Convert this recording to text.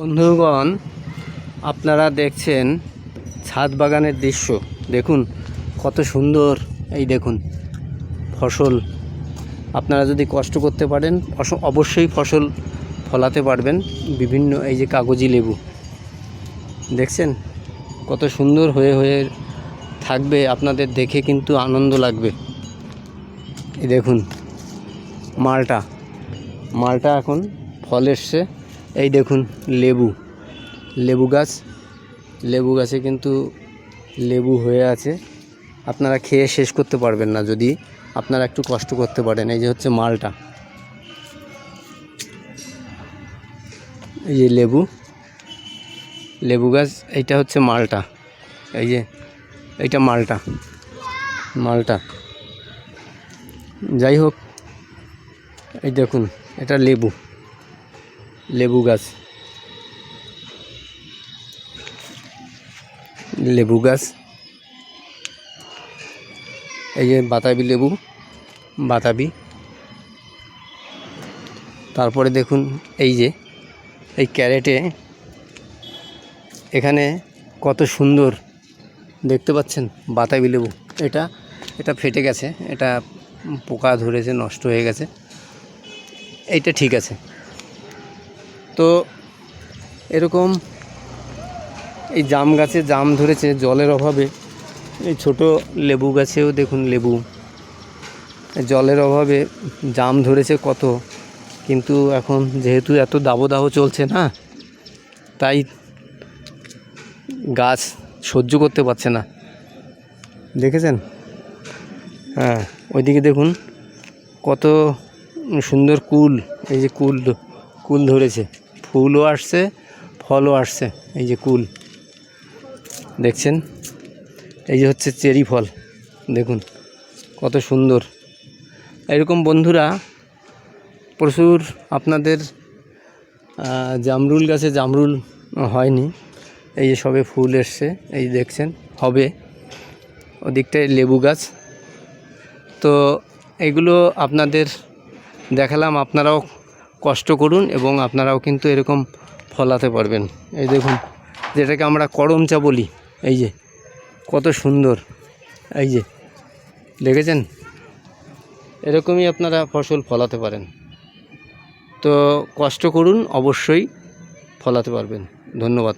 বন্ধুগণ, আপনারা দেখছেন ছাদ বাগানের দৃশ্য। দেখুন, কত সুন্দর। এই দেখুন, ফসল। আপনারা যদি কষ্ট করতে পারেন অবশ্যই ফসল ফলাতে পারবেন। বিভিন্ন, এই যে কাগজি লেবু। দেখছেন? কত সুন্দর হয়ে হয়ে থাকবে। আপনাদের দেখে কিন্তু আনন্দ লাগবে। এই দেখুন, মালটা। মালটা এখন ফল এসছে। এই দেখুন, লেবু। লেবু গাছ। লেবু গাছে কিন্তু লেবু হয়ে আছে। আপনারা খেয়ে শেষ করতে পারবেন না যদি আপনারা একটু কষ্ট করতে পারেন। এই যে হচ্ছে মালটা। এই যে লেবু। লেবু গাছ, এইটা হচ্ছে মালটা। এই যে, এইটা মালটা। মালটা। যাই হোক, এই দেখুন, এটা লেবু। লেবু গাছ। লেবু গাছ। এই যে বাতাবি লেবু, বাতাবি। তারপরে দেখুন এই যে, এই ক্যারেটে এখানে কত সুন্দর দেখতে পাচ্ছেন বাতাবি লেবু। এটা এটা ফেটে গেছে, এটা পোকা ধরেছে, নষ্ট হয়ে গেছে। এইটা ঠিক আছে। তো এরকম এই জাম গাছে জাম ধরেছে জলের অভাবে। এই ছোট লেবু গাছেও দেখুন লেবু। জলের অভাবে জাম ধরেছে কত। কিন্তু এখন যেহেতু এত দাবদাহ চলছে না, তাই গাছ সহ্য করতে পারছে না। দেখেছেন? হ্যাঁ ওইদিকে দেখুন কত সুন্দর কুল, এই যে কুল কুল ধরেছে। ফুলও আসছে, ফলও আসছে, এই যে কুল। দেখছেন? এই যে হচ্ছে চেরি ফল, দেখুন, কত সুন্দর। এরকম বন্ধুরা প্রচুর আপনাদের জামরুল গাছে জামরুল হয়নি, এই যে সবে ফুল এসছে, এই দেখছেন, হবে। ওদিকটায় লেবু গাছ। তো এগুলো আপনাদের দেখালাম, আপনারাও কষ্ট করুন এবং আপনারাও কিন্তু এরকম ফলাতে পারবেন। এই দেখুন, যেটাকে আমরা করমচা বলি, এই যে, কত সুন্দর, এই যে, দেখেছেন? এরকমই আপনারা ফসল ফলাতে পারেন। তো কষ্ট করুন, অবশ্যই ফলাতে পারবেন। ধন্যবাদ।